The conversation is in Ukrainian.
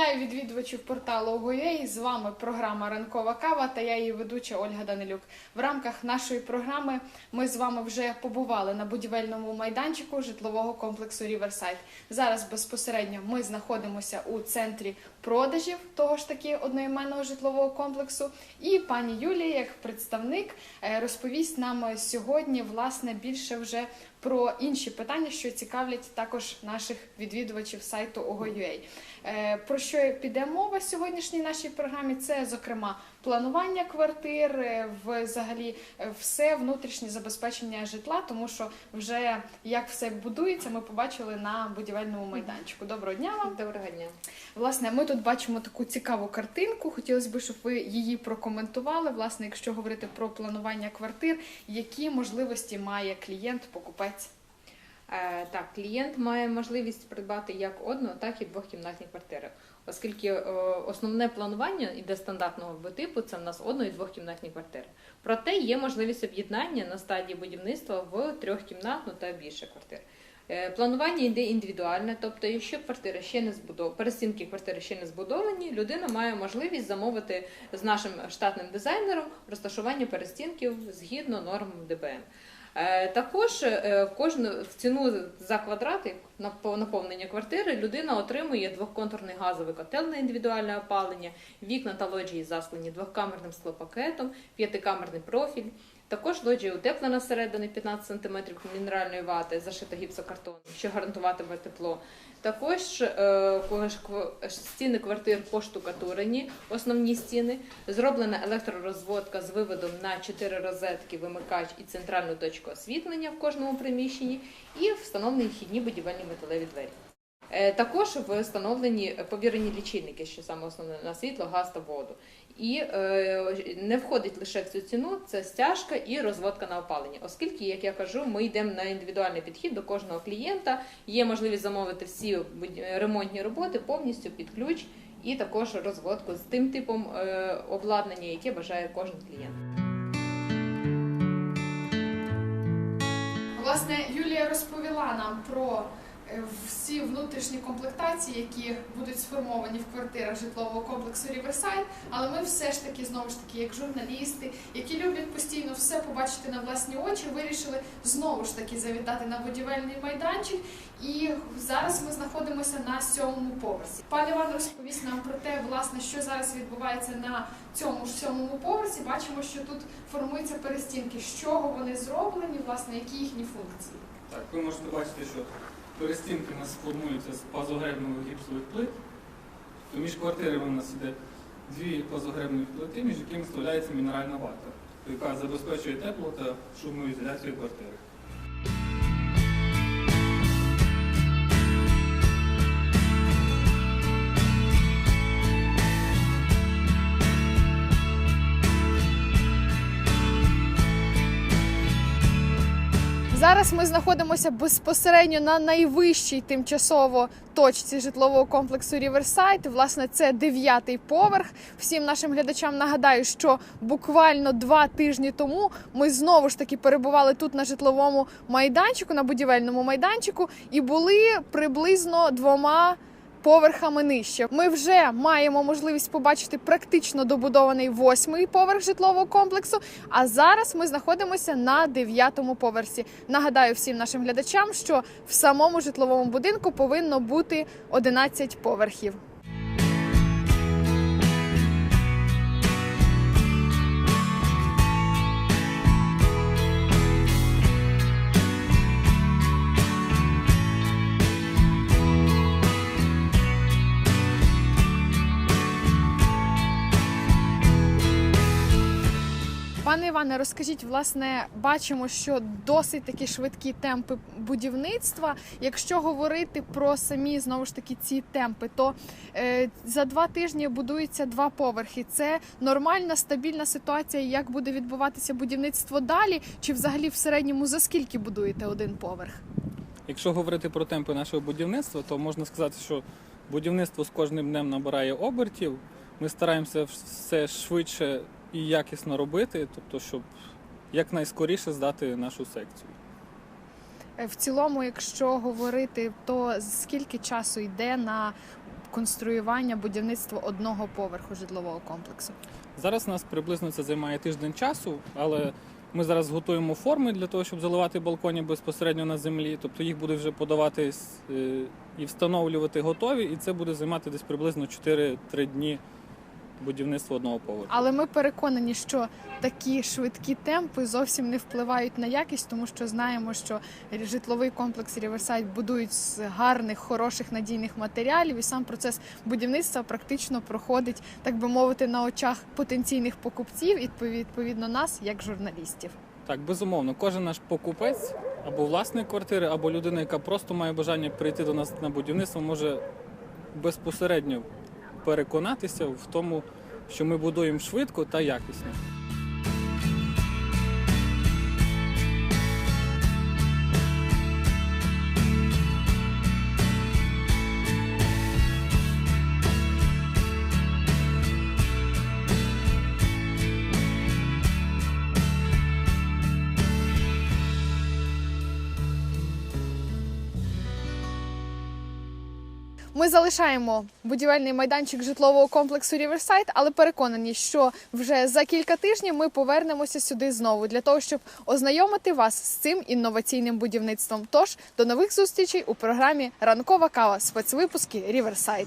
Вітаю відвідувачів порталу ОГОЮЕ. З вами програма Ранкова кава та я її ведуча Ольга Данилюк. В рамках нашої програми ми з вами вже побували на будівельному майданчику житлового комплексу Ріверсайд. Зараз безпосередньо ми знаходимося у центрі продажів того ж таки одноіменного житлового комплексу. І пані Юлія, як представник, е, розповість нам сьогодні власне більше вже про інші питання, що цікавлять також наших відвідувачів сайту OGO.ua. Е, Про що піде мова в сьогоднішній нашій програмі? Це, зокрема, планування квартир, е, взагалі е, все внутрішнє забезпечення житла, тому що вже як все будується, ми побачили на будівельному майданчику. Доброго дня вам! Доброго дня. Власне, ми тут бачимо таку цікаву картинку. Хотілося б, щоб ви її прокоментували. Власне, якщо говорити про планування квартир, які можливості має клієнт, покупець? Е, так, клієнт має можливість придбати як одну, так і двохкімнатні квартири, оскільки е, основне планування іде стандартного типу, це в нас одно- і двохкімнатні квартири. Проте є можливість об'єднання на стадії будівництва в трьохкімнатну та більше квартир. Е, Планування йде індивідуальне, тобто, якщо квартира ще не збудована, перестінки квартири ще не збудовані, людина має можливість замовити з нашим штатним дизайнером розташування перестінків згідно норм ДБН. Е, Також е, кожну в ціну за квадрати на по- наповнення квартири людина отримує двохконтурний газовий котел на індивідуальне опалення, вікна та лоджії заслані двохкамерним склопакетом, п'ятикамерний профіль. Також лоджія утеплена всередині 15 см мінеральної вати, зашита гіпсокартоном, що гарантуватиме тепло. Також е, стіни квартир поштукатурені, основні стіни, зроблена електророзводка з виводом на 4 розетки, вимикач і центральну точку освітлення в кожному приміщенні, і встановлені вхідні будівельні металеві двері. Е, Також встановлені повірені лічильники, що саме основне на світло, газ та воду. І е, не входить лише в цю ціну, це стяжка і розводка на опалення. Оскільки, як я кажу, ми йдемо на індивідуальний підхід до кожного клієнта. Є можливість замовити всі ремонтні роботи повністю під ключ, і також розводку з тим типом е, обладнання, яке бажає кожен клієнт. Власне, Юлія розповіла нам про е, всі внутрішні комплектації, які будуть сформовані в квартирах житлового комплексу Ріверсайд. Але ми все ж таки, знову ж таки, як журналісти, які люблять постійно все побачити на власні очі, вирішили знову ж таки завітати на будівельний майданчик. І зараз ми знаходимося на сьомому поверсі. Пан Іван розповість нам про те, власне, що зараз відбувається на цьому ж сьомому поверсі. Бачимо, що тут формуються перестінки. З чого вони зроблені, власне, які їхні функції? Так, ви можете бачити, що перестінки у нас формуються з пазогребнових гіпсових плит. То між квартирами у нас іде дві пазогребні плити, між якими вставляється мінеральна вата, яка забезпечує тепло та шумоізоляцію квартири. Зараз ми знаходимося безпосередньо на найвищій тимчасово точці житлового комплексу Ріверсайд. Власне, це дев'ятий поверх. Всім нашим глядачам нагадаю, що буквально два тижні тому ми знову ж таки перебували тут на житловому майданчику, на будівельному майданчику, і були приблизно двома. Поверхами нижче ми вже маємо можливість побачити практично добудований восьмий поверх житлового комплексу. А зараз ми знаходимося на дев'ятому поверсі. Нагадаю всім нашим глядачам, що в самому житловому будинку повинно бути 11 поверхів. Пане розкажіть, власне, бачимо, що досить такі швидкі темпи будівництва. Якщо говорити про самі знову ж таки ці темпи, то е, за два тижні будуються два поверхи. Це нормальна стабільна ситуація. Як буде відбуватися будівництво далі? Чи взагалі в середньому за скільки будуєте один поверх? Якщо говорити про темпи нашого будівництва, то можна сказати, що будівництво з кожним днем набирає обертів. Ми стараємося все швидше і якісно робити, тобто, щоб якнайскоріше здати нашу секцію. Е, В цілому, якщо говорити, то скільки часу йде на конструювання будівництва одного поверху житлового комплексу? Зараз у нас приблизно це займає тиждень часу, але ми зараз готуємо форми для того, щоб заливати балконі безпосередньо на землі. Тобто їх буде вже подавати е, і встановлювати готові, і це буде займати десь приблизно 4-3 дні будівництва одного поверху. Але ми переконані, що такі швидкі темпи зовсім не впливають на якість, тому що знаємо, що житловий комплекс Ріверсайд будують з гарних, хороших надійних матеріалів, і сам процес будівництва практично проходить, так би мовити, на очах потенційних покупців і відповідно нас, як журналістів. Так, безумовно, кожен наш покупець або власник квартири, або людина, яка просто має бажання прийти до нас на будівництво, може безпосередньо переконатися в тому, що ми будуємо швидко та якісно. Ми залишаємо будівельний майданчик житлового комплексу Ріверсайд, але переконані, що вже за кілька тижнів ми повернемося сюди знову для того, щоб ознайомити вас з цим інноваційним будівництвом. Тож до нових зустрічей у програмі Ранкова кава спецвипуски Ріверсайд.